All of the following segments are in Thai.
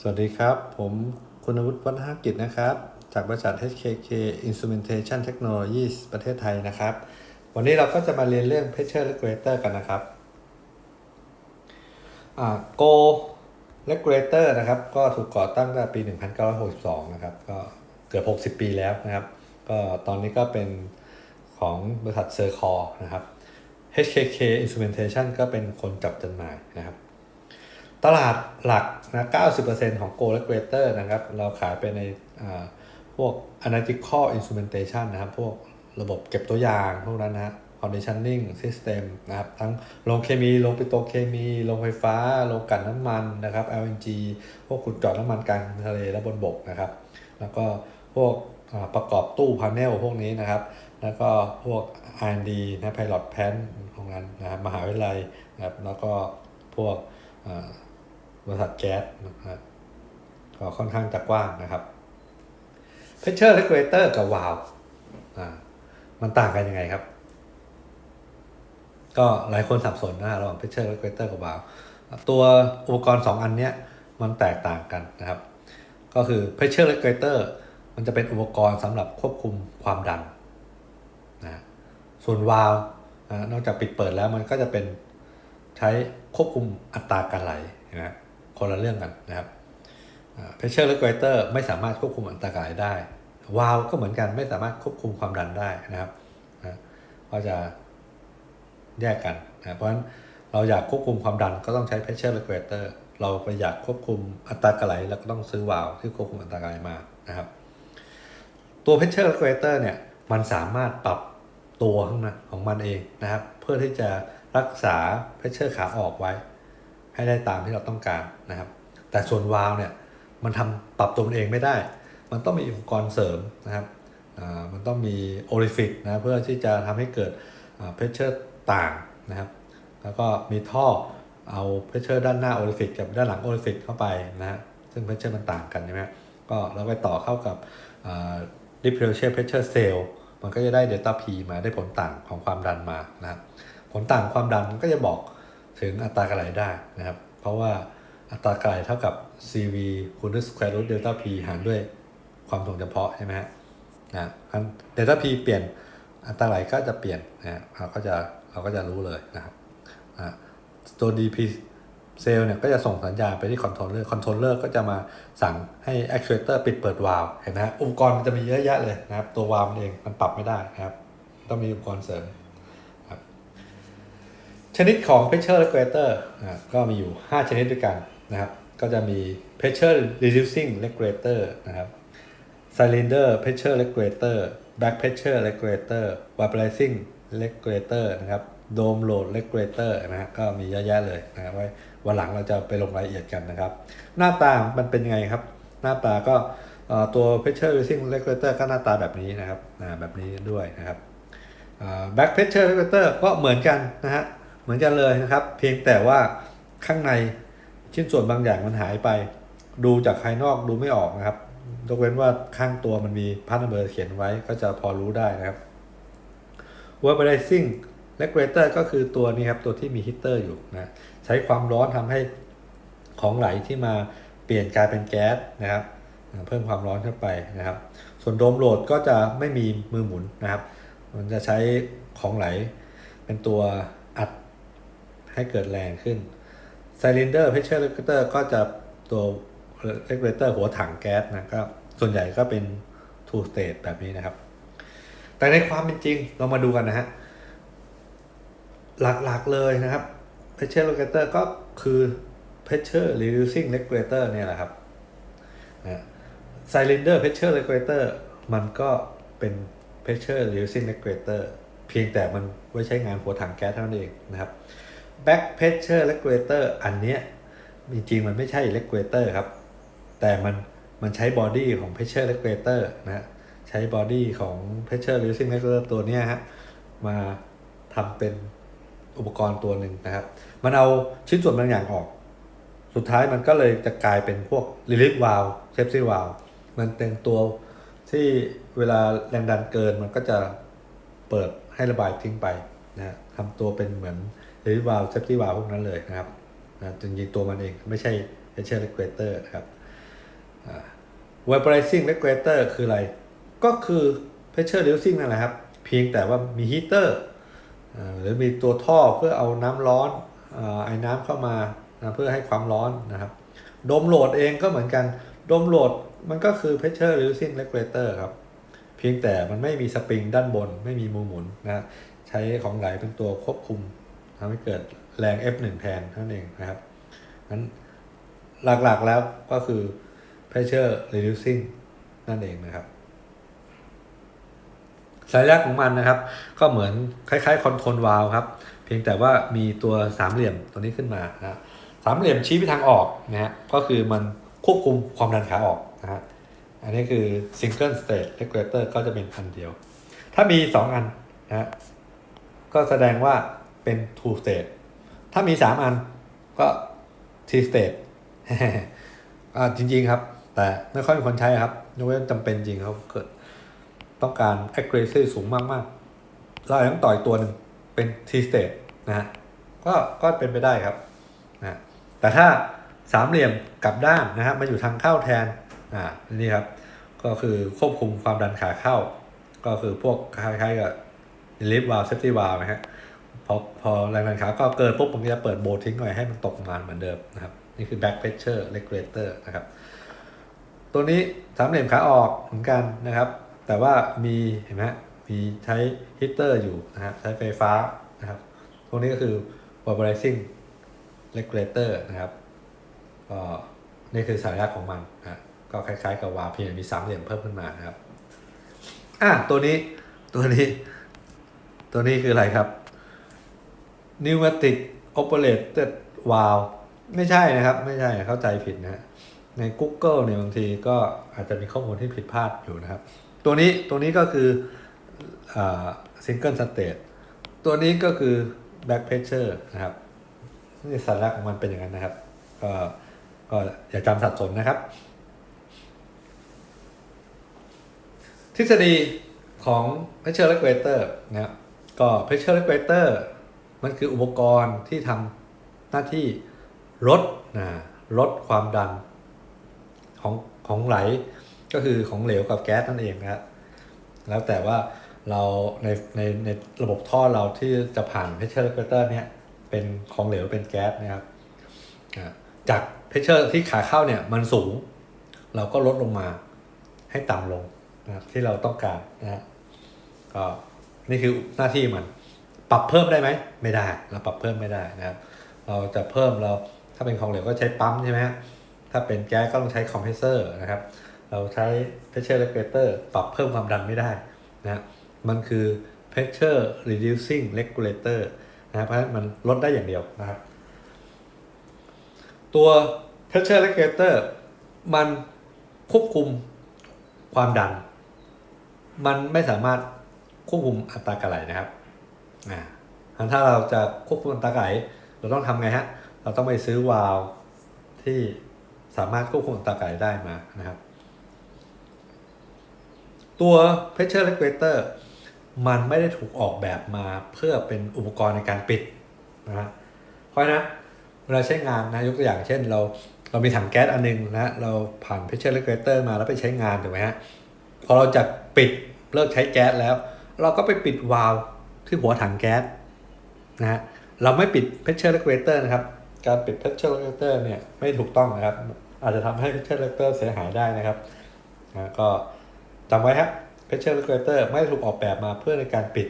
สวัสดีครับ ผมคุณวุฒิวัฒนกิจนะครับ จากบริษัท HKK Instrumentation Technologies ประเทศไทยนะครับ วันนี้เราก็จะมาเรียนเรื่อง Pressure Regulator กันนะครับอ่า Go Regulator นะครับ ก็ถูกก่อตั้งตั้งแต่ปี 1962 นะครับ ก็เกือบ 60 ปีแล้วนะครับ ก็ตอนนี้ก็เป็นของบริษัทเซอร์คอนะครับ HKK Instrumentation ก็เป็นคนจับจำหน่ายนะครับ ตลาดหลักนะ90%ของ Go Regulator นะครับ เราขายไปในอ่าพวก Analytical Instrumentation นะครับ พวกระบบเก็บตัวอย่างพวกนั้นนะฮะ Conditioning System นะครับ ทั้งโรงเคมี โรงปิโตรเคมี โรงไฟฟ้า โรงกันน้ำมันนะครับ LNG พวกขุดเจาะน้ำมันกลางทะเลและบนบกนะครับ แล้วก็พวกอ่าประกอบตู้พาเนลพวกนี้นะครับ แล้วก็พวก R&D นะ Pilot Plant ของนั้นนะครับ มหาวิทยาลัยนะครับ แล้วก็พวกอ่า บริษัทแก๊สนะครับก็ค่อนข้างจะกว้างนะครับ Pressure Regulator กับวาล์วอ่ามันต่างกันยังไงครับ ก็หลายคนสับสนนะระหว่าง Pressure Regulator กับวาล์วตัวอุปกรณ์ 2 อันเนี้ยมันแตกต่างกันนะครับ ก็คือ Pressure Regulator มันจะเป็นอุปกรณ์สำหรับควบคุมความดันนะส่วนวาล์วนะนอกจากปิดเปิดแล้วมันก็จะเป็นใช้ควบคุมอัตราการไหลนะ คนละเรื่องกันนะครับอ่า pressure regulator ไม่สามารถควบคุมอัตราการไหลได้ วาลก็เหมือนกันไม่สามารถควบคุมความดันได้นะครับนะก็จะแยกกันนะเพราะฉะนั้นเราอยากควบคุมความดันก็ต้องใช้ pressure regulator เราไปอยากควบคุมอัตราการไหลเราก็ต้องซื้อวาล์วที่ควบคุมอัตราการไหลมานะครับ ตัว pressure regulator เนี่ยมันสามารถปรับตัวข้างในของมันเองนะครับ เพื่อที่จะรักษา pressure ขาออกไว้ ให้ได้ตามที่เราต้องการ นะครับ แต่ส่วนวาล์วเนี่ยมันทำปรับตัวมันเองไม่ได้ มันต้องมีอุปกรณ์เสริมนะครับมันต้องมีโอริฟิกนะเพื่อที่จะทำให้เกิดเพชเชอร์ต่างนะครับ แล้วก็มีท่อเอาเพชเชอร์ด้านหน้าโอริฟิกกับด้านหลังโอริฟิกเข้าไปนะฮะซึ่งเพชเชอร์มันต่างกันใช่ไหมก็เราไปต่อเข้ากับ differential pressure cell มันก็จะได้ delta P มาได้ผลต่างของความดันมานะครับผลต่างความดันมันก็จะบอกถึงอัตราการไหลได้นะครับ เพราะว่า อัตราการเท่ากับ CV คูณด้วย square root delta P หารด้วยความถ่วงเฉพาะใช่ไหมฮะนะอัน delta P เปลี่ยนอัตราไหลก็จะเปลี่ยนนะฮะเราก็จะเราก็จะรู้เลยนะครับตัว DP เซลล์เนี่ยก็จะส่งสัญญาณไปที่คอนโทรลเลอร์คอนโทรลเลอร์ก็จะมาสั่งให้ actuator ปิดเปิดวาล์วเห็นไหมฮะอุปกรณ์มันจะมีเยอะแยะเลยนะครับ ตัววาล์วมันเองมันปรับไม่ได้นะครับ ต้องมีอุปกรณ์เสริมชนิดของ pressure regulator อ่าก็มีอยู่ 5 ชนิดด้วยกัน นะครับ ก็จะมี pressure reducing regulator นะครับ cylinder pressure regulator back pressure regulator vaporizing regulator นะครับ dome load regulator นะฮะก็มีเยอะแยะเลยนะครับไว้วันหลังเราจะไปลงรายละเอียดกันนะครับ หน้าตามันเป็นยังไงครับ หน้าตาก็ตัว pressure reducing regulator ก็หน้าตาแบบนี้นะครับแบบนี้ด้วยนะครับแบ็กเพชเชอร์เรเตอร์ก็เหมือนกันนะฮะเหมือนกันเลยนะครับ เพียงแต่ว่าข้างใน ชิ้นส่วนบางอย่างมันหายไป ดูจากภายนอกดูไม่ออกนะครับยกเว้นว่าข้างตัวมันมีพาร์ทเบอร์เขียนไว้ก็จะพอรู้ได้นะครับ Vaporizing Regulator ก็คือตัวนี้ครับ ตัวที่มีฮีเตอร์อยู่นะ ใช้ความร้อนทำให้ของไหลที่มาเปลี่ยนกลายเป็นแก๊สนะครับ เพิ่มความร้อนเข้าไปนะครับ ส่วนโดมโหลดก็จะไม่มีมือหมุนนะครับ มันจะใช้ของไหลเป็นตัวอัดให้เกิดแรงขึ้น ไซลินเดอร์เพชเชอร์เลกเตอร์ก็จะตัวเลกเตอร์หัวถังแก๊สนะก็ส่วนใหญ่ก็เป็น two state แบบนี้นะครับ แต่ในความเป็นจริงเรามาดูกันนะฮะ หลักๆเลยนะครับ pressure regulator ก็คือเพชเชอร์ reducing regulator เนี่ยแหละครับนะ cylinder pressure regulator มันก็เป็นเพชเชอร์ reducing regulator เพียงแต่มันไว้ใช้งานหัวถังแก๊สเท่านั้นเองนะครับ back pressure regulator อันเนี้ยจริงๆมันไม่ใช่ regulator ครับ แต่มันมันใช้ body ของ pressure regulator นะฮะใช้ body ของ pressure reducing regulator ตัวเนี้ยฮะมาทำเป็นอุปกรณ์ตัวหนึ่งนะครับ มันเอาชิ้นส่วนบางอย่างออก สุดท้ายมันก็เลยจะกลายเป็นพวก relief valve safety valve มันเป็นตัวที่เวลาแรงดันเกินมันก็จะเปิดให้ระบายทิ้งไปนะทำตัวเป็นเหมือน relief valve safety valve พวกนั้นเลยนะครับนะจริงๆตัวมันเองไม่ใช่ pressure regulator นะครับ vaporizing regulator คืออะไร ก็คือ pressure reducing นั่นแหละครับ เพียงแต่ว่ามี heater อ่าหรือมีตัวท่อเพื่อเอาน้ำร้อนอไอ้น้ำเข้ามานะเพื่อให้ความร้อนนะครับโดมโหลดเองก็เหมือนกันโดมโหลดมันก็คือ pressure reducing regulator ครับ เพียงแต่มันไม่มีสปริงด้านบนไม่มีมือหมุนนะใช้ของไหลเป็นตัวควบคุม ทำให้เกิดแรง F1 แทนเท่านั้นเองนะครับนั้นหลักๆแล้วก็คือ pressure reducing นั่นเองนะครับสายแรกของมันนะครับ ก็เหมือนคล้ายๆคอนโทรลวาลครับ เพียงแต่ว่ามีตัวสามเหลี่ยมตัวนี้ขึ้นมานะสามเหลี่ยมชี้ไปทางออกนะฮะก็คือมันควบคุมความดันขาออกนะฮะอันนี้คือ single state regulator ก็จะเป็นอันเดียว ถ้ามี 2 อันนะก็แสดงว่า เป็น two state ถ้ามี 3 อันก็ three state อ่าจริง ๆ ครับ แต่ไม่ค่อยมีคนใช้ครับยกเว้นจำเป็นจริงเขาเกิดต้องการ accuracy สูงมาก ๆ เราอาจจะต้องต่อยตัวหนึ่งเป็น T state นะฮะก็ก็เป็นไปได้ครับนะแต่ถ้าสามเหลี่ยมกลับด้านนะฮะมาอยู่ทางเข้าแทนอ่านี่ครับ ก็คือควบคุมความดันขาเข้า ก็คือพวกคล้ายๆกับ relief valve safety valve นะฮะ พอพอแรงดันขาก็เกินปุ๊บผมก็จะเปิดโบทิ้งไว้ให้มันตกมานเหมือนเดิมนะครับ นี่คือ back pressure regulator นะครับ ตัวนี้สามเหลี่ยมขาออกเหมือนกันนะครับ แต่ว่ามีเห็นไหมมีใช้ฮีเตอร์อยู่นะครับใช้ไฟฟ้านะครับ ตรงนี้ก็คือ vaporizing regulator นะครับก็นี่คือสายลักของมันนะก็คล้ายๆกับวาวเพียงมีสามเหลี่ยมเพิ่มขึ้นมานะครับอะตัวนี้ตัวนี้ ตัวนี้คืออะไรครับ pneumatic operated valve ไม่ใช่นะครับ ไม่ใช่เข้าใจผิดนะใน Google เนี่ยบางทีก็อาจจะมีข้อมูลที่ผิดพลาดอยู่นะครับ ตัวนี้ตัวนี้ก็คืออ่า single state ตัวนี้ก็คือ back pressure นะครับนี่สาระของมันเป็นอย่างนั้นนะครับ ก็ก็อย่าจำสับสนนะครับ ทฤษฎีของ pressure regulator นะครับก็ pressure regulator มันคืออุปกรณ์ที่ทำหน้าที่ลดนะลดความดันของของไหลก็คือของเหลวกับแก๊สนั่นเองนะครับแล้วแต่ว่าเราในในในระบบท่อเราที่จะผ่าน pressure regulator เนี่ยเป็นของเหลวเป็นแก๊สนะครับจาก pressure ที่ขาเข้าเนี่ยมันสูง เราก็ลดลงมาให้ต่ำลงนะครับที่เราต้องการนะฮะก็นี่คือหน้าที่มัน ปรับเพิ่มได้ไหมไม่ได้เราปรับเพิ่มไม่ได้นะครับเราจะเพิ่มเราถ้าเป็นของเหลวก็ใช้ปั๊มใช่ไหมฮะถ้าเป็นแก๊สก็ต้องใช้คอมเพรสเซอร์นะครับ เราใช้ pressure regulator ปรับเพิ่มความดันไม่ได้นะมันคือ pressure reducing regulator นะครับเพราะฉะนั้นมันลดได้อย่างเดียวนะครับ ตัว pressure regulator มันควบคุมความดัน มันไม่สามารถควบคุมอัตราการไหลนะครับ อ่าถ้าเราจะควบคุมตาการไหลเราต้องทำไงฮะ เราต้องไปซื้อวาล์วที่สามารถควบคุมตาการไหลได้มานะครับ ตัว pressure regulator มันไม่ได้ถูกออกแบบมาเพื่อเป็นอุปกรณ์ในการปิดนะฮะเพราะฉะเวลาใช้งานนะยกตัวอย่างเช่นเราเรามีถังแก๊สอันหนึงนะเราผ่าน pressure regulator มาแล้วไปใช้งานถูกไหมฮะพอเราจะปิดเลิกใช้แก๊สแล้ว เราก็ไปปิดวาล์ว ที่หัวถังแก๊สนะฮะเราไม่ปิด pressure regulator นะครับ การปิด pressure regulator เนี่ยไม่ถูกต้องนะครับ อาจจะทำให้ pressure regulator เสียหายได้นะครับนะก็จำไว้ครับ pressure regulator ไม่ถูกออกแบบมาเพื่อในการปิด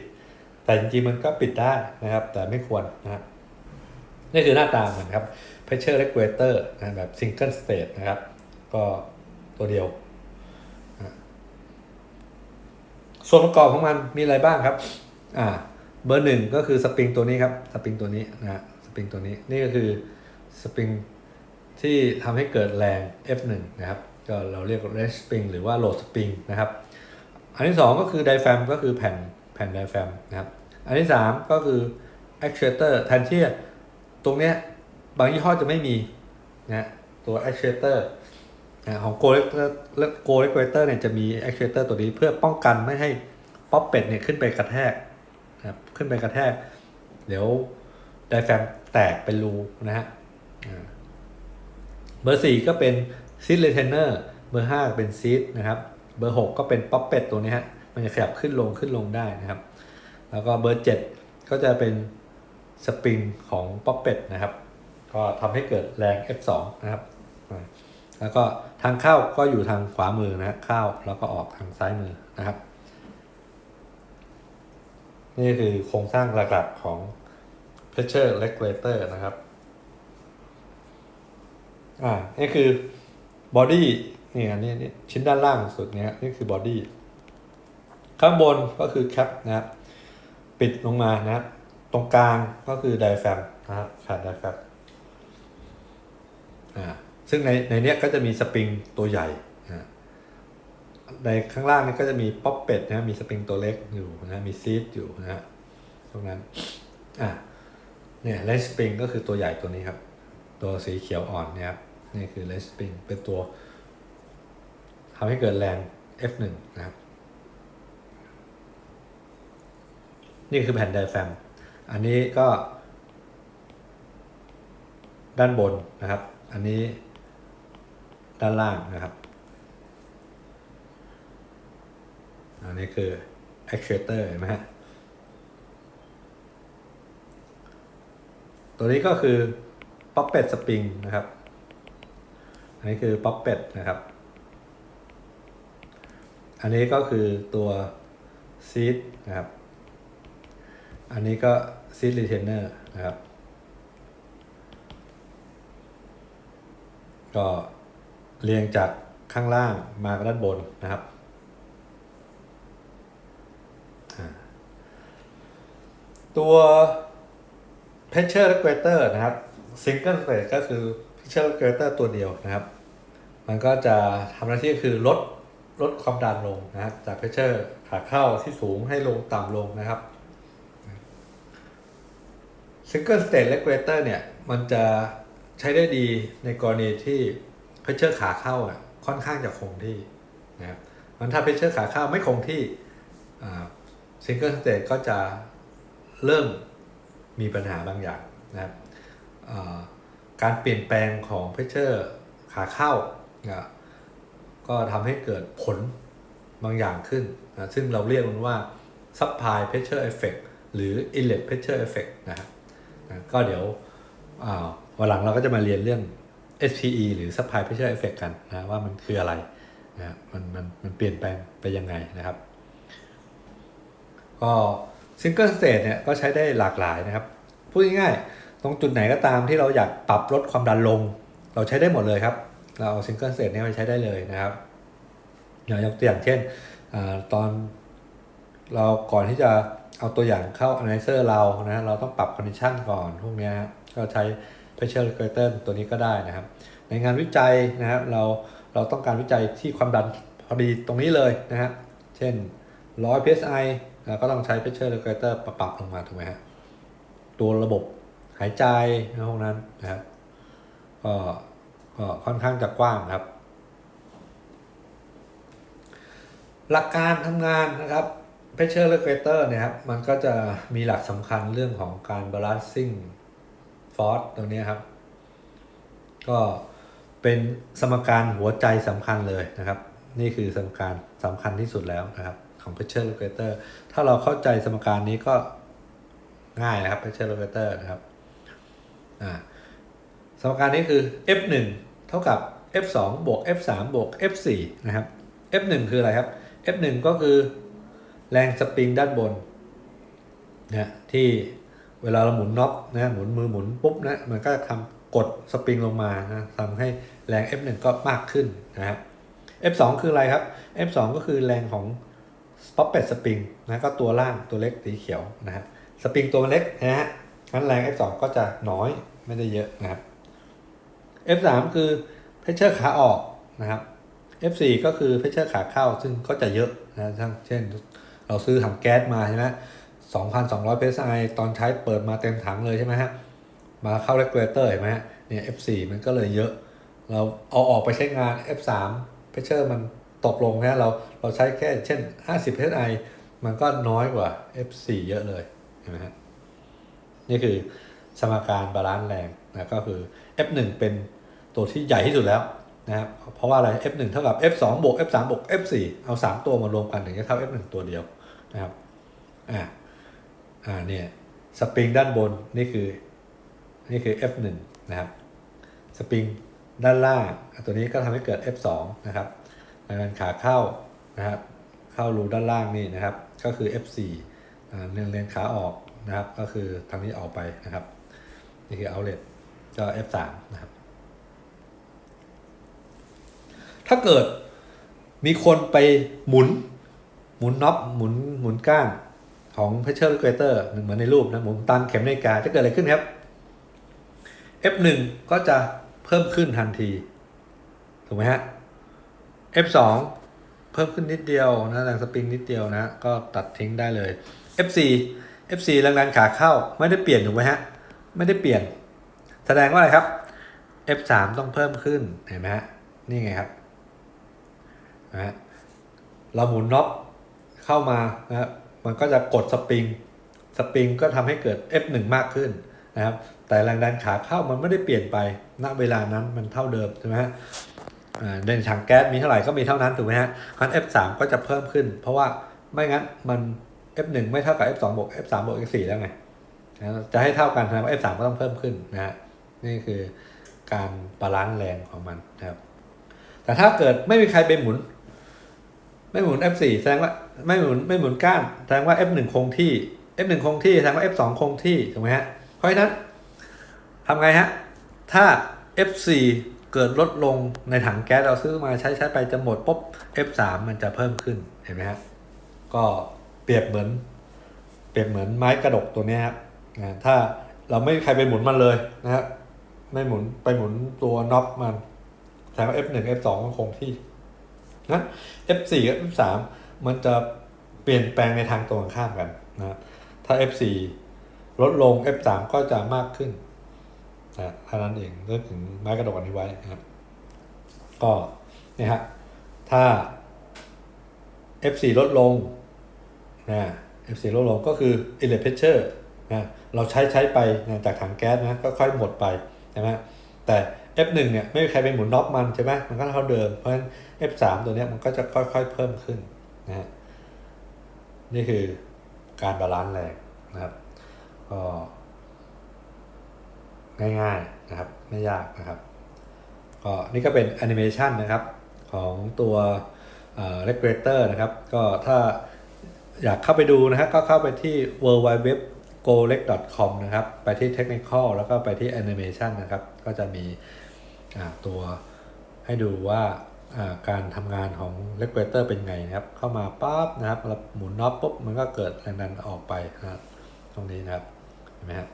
แต่จริงๆมันก็ปิดได้นะครับ แต่ไม่ควรนะครับนี่คือหน้าตามันครับ pressure regulator นะแบบ single state นะครับ ก็ตัวเดียว ส่วนประกอบของมันมีอะไรบ้างครับ อ่าเบอร์หนึ่งก็คือสปริงตัวนี้ครับสปริงตัวนี้นะฮะสปริงตัวนี้นี่ก็คือสปริงที่ทำให้เกิดแรง F1 นะครับก็เราเรียก range spring หรือว่า load spring นะครับ อันที่สองก็คือไดแฟมก็คือแผ่นแผ่นไดแฟมนะครับ อันที่สามก็คือ actuator แทนที่ตรงเนี้ยบางยี่ห้อจะไม่มีนะตัว actuator นะของ Go Regulator Go Regulator เนี่ยจะมี actuator ตัวนี้เพื่อป้องกันไม่ให้ป๊อปเป็ดเนี่ยขึ้นไปกระแทก นะครับขึ้นไปกระแทก เดี๋ยวไดแฟมแตกเป็นรูนะฮะเบอร์สี่ก็เป็น seat retainer เบอร์5เป็นซีดนะครับเบอร์6ก็เป็นป๊อปเป็ดตัวนี้ฮะมันจะขยับขึ้นลงขึ้นลงได้นะครับ แล้วก็เบอร์7ก็จะเป็นสปริงของป๊อปเป็ดนะครับ ก็ทำให้เกิดแรง F2 นะครับ แล้วก็ทางเข้าก็อยู่ทางขวามือนะฮะเข้าแล้วก็ออกทางซ้ายมือนะครับ นี่คือโครงสร้างหลักๆของ pressure regulator นะครับ อ่า นี่คือบอดี้นี่อันนี้นี่ชิ้นด้านล่างสุดเนี้ยนี่คือบอดี้ข้างบนก็คือแคปนะครับ ปิดลงมานะครับ ตรงกลางก็คือไดแฟมนะครับขาดไดแฟมอ่า ซึ่งในในเนี้ยก็จะมีสปริงตัวใหญ่ ในข้างล่างนี่ก็จะมีป๊อปเป็ดนะมีสปริงตัวเล็กอยู่นะมีซีดอยู่นะฮะตรงนั้นอ่าเนี่ยเลสปริงก็คือตัวใหญ่ตัวนี้ครับ ตัวสีเขียวอ่อนเนี่ยครับนี่คือเลสปริงเป็นตัวทำให้เกิดแรง F1 นะครับ นี่คือแผ่นไดแฟม อันนี้ก็ ด้านบนนะครับ อันนี้ด้านล่างนะครับ อันนี้คือ actuator เห็นไหมฮะ ตัวนี้ก็คือ puppet spring นะครับ อันนี้คือ puppet นะครับ อันนี้ก็คือตัว seat นะครับ อันนี้ก็ seat retainer นะครับ ก็เรียงจากข้างล่างมาด้านบนนะครับอ่า ตัว pressure regulator นะครับ single stage ก็คือ pressure regulator ตัวเดียวนะครับ มันก็จะทำหน้าที่คือลดลดความดันลงนะครับจาก pressure ขาเข้าที่สูงให้ลงต่ำลงนะครับ single stage regulator เนี่ย มันจะใช้ได้ดีในกรณีที่ pressure ขาเข้าอะค่อนข้างจะคงที่นะครับมันถ้า pressure ขาเข้าไม่คงที่ single stage ก็จะ เริ่มมีปัญหาบางอย่างนะครับการเปลี่ยนแปลงของเพชเชอร์ขาเข้านะก็ทำให้เกิดผลบางอย่างขึ้นนะซึ่งเราเรียกมันว่า supply pressure effect หรือ inlet pressure effect นะครับนะก็เดี๋ยววันหลังเราก็จะมาเรียนเรื่อง SPE หรือ supply pressure effect กันนะว่ามันคืออะไรนะมันมันมันเปลี่ยนแปลงไปยังไงนะครับ ก็ ซิงเกิลสเตทเนี่ยก็ใช้ได้หลากหลายนะครับ พูดง่ายๆตรงจุดไหนก็ตามที่เราอยากปรับลดความดันลง เราใช้ได้หมดเลยครับ เราเอาซิงเกิลสเตทเนี่ยไปใช้ได้เลยนะครับอย่างยกตัวอย่างเช่นอตอนเราก่อนที่จะเอาตัวอย่างเข้า analyzer เรานะเราต้องปรับ condition ก่อนพวกนี้ก็ใช้ pressure regulator ตัวนี้ก็ได้นะครับ ในงานวิจัยนะครับเราเราต้องการวิจัยที่ความดันพอดีตรงนี้เลยนะฮะเช่น 100 psi ก็ต้องใช้ pressure regulator ปรับลงมาถูกไหมฮะตัวระบบหายใจพวกนั้นนะครับก็ก็ค่อนข้างจะกว้างครับ หลักการทำงานนะครับ pressure regulator เนี่ยครับมันก็จะมีหลักสำคัญเรื่องของการ balancing force ตรงนี้ครับ ก็เป็นสมการหัวใจสำคัญเลยนะครับ นี่คือสมการสำคัญที่สุดแล้วนะครับ ของ pressure regulator ถ้าเราเข้าใจสมการนี้ก็ง่ายนะครับ pressure regulator นะครับอ่าสมการนี้คือ F1 เท่ากับ F2 บวก F3 บวก F4 นะครับ F1 คืออะไรครับ F1 ก็คือแรงสปริงด้านบนนะที่เวลาเราหมุนน็อปนะหมุนมือหมุนปุ๊บนะมันก็ทำกดสปริงลงมานะทำให้แรง F1 ก็มากขึ้นนะครับ F2 คืออะไรครับ F2 ก็คือแรงของ ป๊อปเป็ดสปริงนะก็ตัวล่างตัวเล็กสีเขียวนะฮะสปริงตัวเล็กนะฮะงั้นแรง F2 ก็จะน้อยไม่ได้เยอะนะครับ F3 คือเพชเชอร์ขาออกนะครับ F4 ก็คือเพชเชอร์ขาเข้าซึ่งก็จะเยอะนะเช่น เราซื้อถังแก๊สมาใช่ไหม2,200 psi ตอนใช้เปิดมาเต็มถังเลยใช่ไหมฮะ มาเข้าเรกูเลเตอร์เห็นไหมฮะ เนี่ย F4 มันก็เลยเยอะ เราเอาออกไปใช้งาน F3 เพชเชอร์มัน ตกลงนะเราเราใช้แค่เช่น 50 psi มันก็น้อยกว่า F4 เยอะเลยเห็นไหมฮะนี่คือสมการบาลานซ์แรงนะก็คือ F1 เป็นตัวที่ใหญ่ที่สุดแล้วนะครับเพราะว่าอะไร F1 เท่ากับ F2 บวก F3 บวก F4 เอา 3 ตัวมารวมกันถึงจะเท่า F1 ตัวเดียวนะครับอ่าอ่าเนี่ยสปริงด้านบนนี่คือนี่คือ F1 นะครับสปริงด้านล่างตัวนี้ก็ทำให้เกิด F2 นะครับ ดังนั้นขาเข้านะครับเข้ารูด้านล่างนี่นะครับ ก็คือ F4 อ่าเรียนเรียนขาออกนะครับ ก็คือทางนี้ออกไปนะครับ นี่คือ outlet ก็ F3 นะครับ ถ้าเกิดมีคนไปหมุนหมุนน็อปหมุนหมุนก้านของ pressure regulator เหมือนในรูปนะหมุนตามเข็มนาฬิกาจะเกิดอะไรขึ้นครับ F1 ก็จะเพิ่มขึ้นทันที ถูกไหมฮะ F2 เพิ่มขึ้นนิดเดียวนะแรงสปริงนิดเดียวนะ ก็ตัดทิ้งได้เลย F4 F4 แรงดันขาเข้าไม่ได้เปลี่ยนถูกไหมฮะ ไม่ได้เปลี่ยน แสดงว่าอะไรครับ F3 ต้องเพิ่มขึ้นเห็นไหมฮะ นี่ไงครับนะฮะเราหมุนน็อปเข้ามานะมันก็จะกดสปริง สปริงก็ทำให้เกิด F1 มากขึ้นนะครับ แต่แรงดันขาเข้ามันไม่ได้เปลี่ยนไปณเวลานั้นมันเท่าเดิมใช่ไหมฮะ อ่าเดินถังแก๊สมีเท่าไหร่ก็มีเท่านั้นถูกไหมฮะคัน F3 ก็จะเพิ่มขึ้น เพราะว่าไม่งั้นมัน F1 ไม่เท่ากับ F2 บวก F3 บวก F4 แล้วไงนะจะให้เท่ากันแสดงว่า F3 ก็ต้องเพิ่มขึ้นนะฮะนี่คือการบาลานซ์แรงของมันนะครับแต่ถ้าเกิดไม่มีใครไปหมุน ไม่หมุน F4 แสดงว่าไม่หมุนไม่หมุนก้านแสดงว่า F1 คงที่ F1 คงที่แสดงว่า F2 คงที่ถูกไหมฮะเพราะฉะนั้นทำไงฮะถ้า F4 เกิดลดลงในถังแก๊สเราซื้อมาใช้ใช้ไปจะหมดปุ๊บ F3 มันจะเพิ่มขึ้นเห็นไหมฮะก็เปรียบเหมือน เปรียบเหมือนไม้กระดกตัวนี้ครับนะถ้าเราไม่มีใครไปหมุนมันเลยนะครับไม่หมุนไปหมุนตัวน็อปมันแสดงว่า F1 F2 มันคงที่งั้น F4 กับ F3 มันจะเปลี่ยนแปลงในทางตรงกันข้ามกันนะถ้า F4 ลดลง F3 ก็จะมากขึ้น นะเท่านั้นเองเรื่องถึงไม้กระดกอันนี้ไว้นะครับ ก็เนี่ยฮะถ้า F4 ลดลงนะ F4 ลดลงก็คือ inlet pressure นะเราใช้ใช้ไปนะจากถังแก๊สนะก็ค่อยหมดไปใช่ไหมแต่ F1 เนี่ยไม่มีใครไปหมุนน็อปมันใช่ไหมมันก็เท่าเดิม เพราะฉะนั้น F3 ตัวเนี้ยมันก็จะค่อยๆเพิ่มขึ้นนะนี่คือการบาลานซ์แรงนะครับก็ ง่ายๆนะครับ ไม่ยากนะครับก็นี่ก็เป็นแอนิเมชันนะครับของตัวเอ่อ regulator นะครับ ก็ถ้าอยากเข้าไปดูนะฮะก็เข้าไปที่ w w w g o l e c c o m นะครับ ไปที่ technical แล้วก็ไปที่ animation นะครับ ก็จะมีตัวให้ดูว่าการทำงานของ regulator เป็นไงนะครับ เข้ามาปั๊บนะครับเราหมุนน็อปปุ๊บ มันก็เกิดแรงดันออกไปนะครับตรงนี้นะครับ เห็นไหมฮะ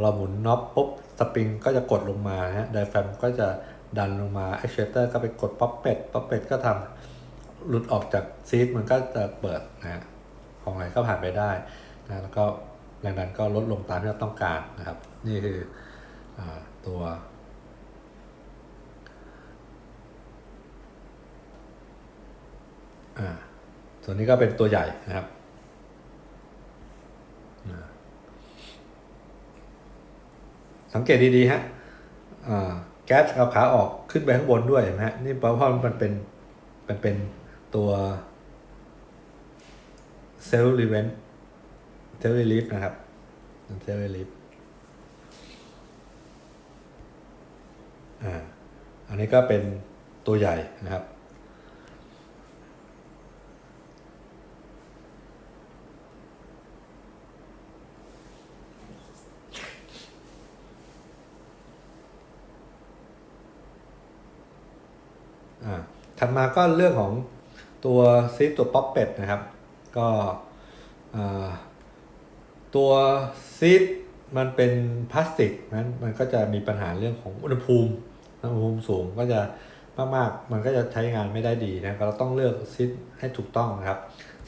เราหมุนน็อปปุ๊บสปริงก็จะกดลงมาฮะไดแฟมก็จะดันลงมา a อ t u a t o r ก็ไปกดป๊อปเป็ดป๊อปเป็ดก็ทำหลุดออกจากซีดมันก็จะเปิดนะฮะของไหลก็ผ่านไปได้นะแล้วก็แรงดันก็ลดลงตามที่เราต้องการนะครับ นี่คืออตัวอ่าส่วนนี้ก็เป็นตัวใหญ่นะครับอ่า สังเกตดีๆฮะอ่าแก๊สเอาขาออกขึ้นไปข้างบนด้วยเห็นไหมฮะนี่เพราะว่ามันเป็นมันเป็นตัวเซลล์รีเวนเซลล์รีลีฟนะครับเซลล์รีลีฟอ่าอันนี้ก็เป็นตัวใหญ่นะครับ อ่า ถัดมาก็เรื่องของตัวซีดตัวป๊อปเป็ดนะครับ ก็ตัวซีดมันเป็นพลาสติกนั้นมันก็จะมีปัญหาเรื่องของอุณหภูมิอุณหภูมิสูงก็จะมากๆ มันก็จะใช้งานไม่ได้ดีนะเราต้องเลือกซีดให้ถูกต้องนะครับ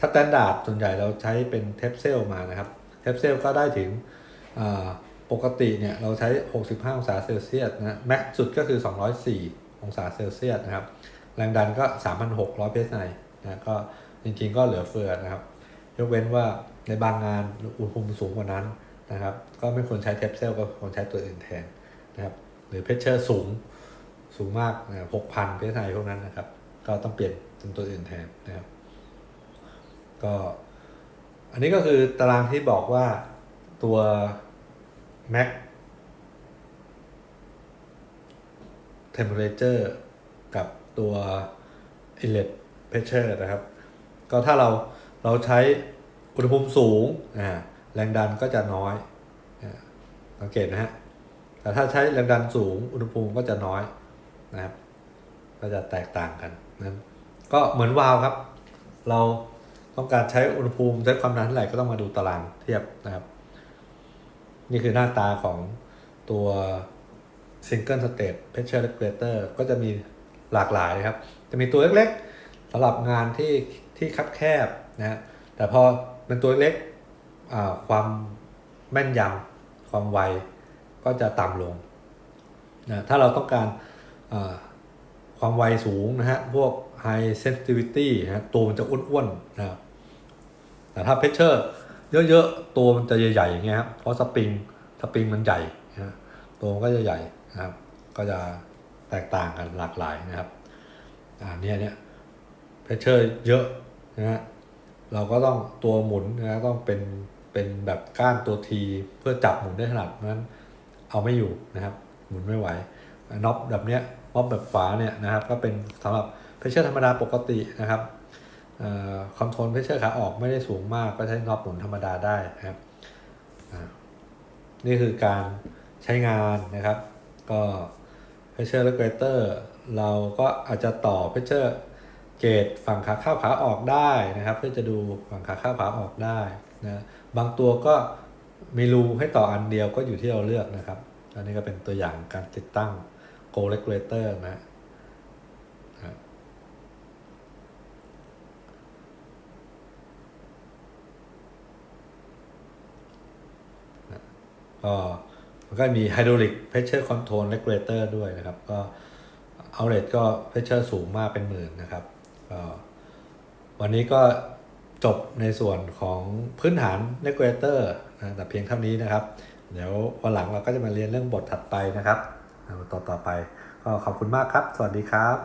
สแตนดาร์ดส่วนใหญ่เราใช้เป็นเทปเซลมานะครับ เทปเซลก็ได้ถึงปกติเนี่ยเราใช้ 65 องศาเซลเซียสนะแม็กสุดก็คือ 204 องศาเซลเซียสนะครับ แรงดันก็ 3,600เพสไนนะก็จริงๆก็เหลือเฟือนะครับ ยกเว้นว่าในบางงานอุณหภูมิสูงกว่านั้นนะครับ ก็ไม่ควรใช้เทปเซลก็ควรใช้ตัวอื่นแทนนะครับ หรือเพชเชอร์สูงสูงมากนะหกพันเพสไพวกนั้นนะครับ ก็ต้องเปลี่ยนเป็นตัวอื่นแทนนะครับ ก็ อันนี้ก็คือตารางที่บอกว่าตัว Mac Temperature กับ ตัว Inlet Pressure นะครับ ก็ถ้าเราเราใช้อุณหภูมิสูงอ่าแรงดันก็จะน้อยสังเกตนะฮะแต่ถ้าใช้แรงดันสูงอุณหภูมิก็จะน้อยนะครับ ก็จะแตกต่างกันนั้นก็เหมือนวาล์วครับ เราต้องการใช้อุณหภูมิใช้ความดันเท่าไหร่ก็ต้องมาดูตารางเทียบนะครับ นี่คือหน้าตาของตัว Single State Pressure Regulator ก็จะมี หลากหลายครับ จะมีตัวเล็กๆสำหรับงานที่ที่คับแคบนะฮะแต่พอเป็นตัวเล็กความแม่นยำความไวก็จะต่ำลงนะถ้าเราต้องการความไวสูงนะฮะ พวก high sensitivity นะตัวมันจะอ้วนๆนะครับแต่ถ้าเพชเชอร์เยอะๆ ตัวมันจะใหญ่ๆอย่างเงี้ยครับเพราะสปริงสปริงมันใหญ่นะฮะตัวมันก็จะใหญ่นะครับก็จะ แตกต่างกันหลากหลายนะครับอ่าเนี่ยเนี่ยเพชเชอร์เยอะนะฮะเราก็ต้องตัวหมุนนะต้องเป็นเป็นแบบก้านตัวทีเพื่อจับหมุนได้ถนัดนั้นเอาไม่อยู่นะครับ หมุนไม่ไหวน็อปแบบเนี้ยน็อปแบบฝาเนี่ยนะครับก็เป็นสำหรับเพชเชอร์ธรรมดาปกตินะครับคอนโทรลเพชเชอร์ขาออกไม่ได้สูงมากก็ใช้น็อปหมุนธรรมดาได้นะครับอ่านี่คือการใช้งานนะครับ ก็ เพชเชอร์ regulator เราก็อาจจะต่อเพชเชอร์เกตฝั่งขาเข้าขาออกได้นะครับ เพื่อจะดูฝั่งขาเข้าขาออกได้นะบางตัวก็มีรูให้ต่ออันเดียวก็อยู่ที่เราเลือกนะครับ อันนี้ก็เป็นตัวอย่างการติดตั้ง Go Regulator นะ แล้วก็มันก็มีไฮดรอลิกเพชเชอร์คอนโทรลเลกเลเตอร์ด้วยนะครับ ก็เอาเลทก็เพชเชอร์สูงมากเป็นหมื่นนะครับก็วันนี้ก็จบในส่วนของพื้นฐานเลกเลเตอร์นะแต่เพียงเท่านี้นะครับ เดี๋ยววันหลังเราก็จะมาเรียนเรื่องบทถัดไปนะครับ ต่อต่อไปก็ขอบคุณมากครับ สวัสดีครับ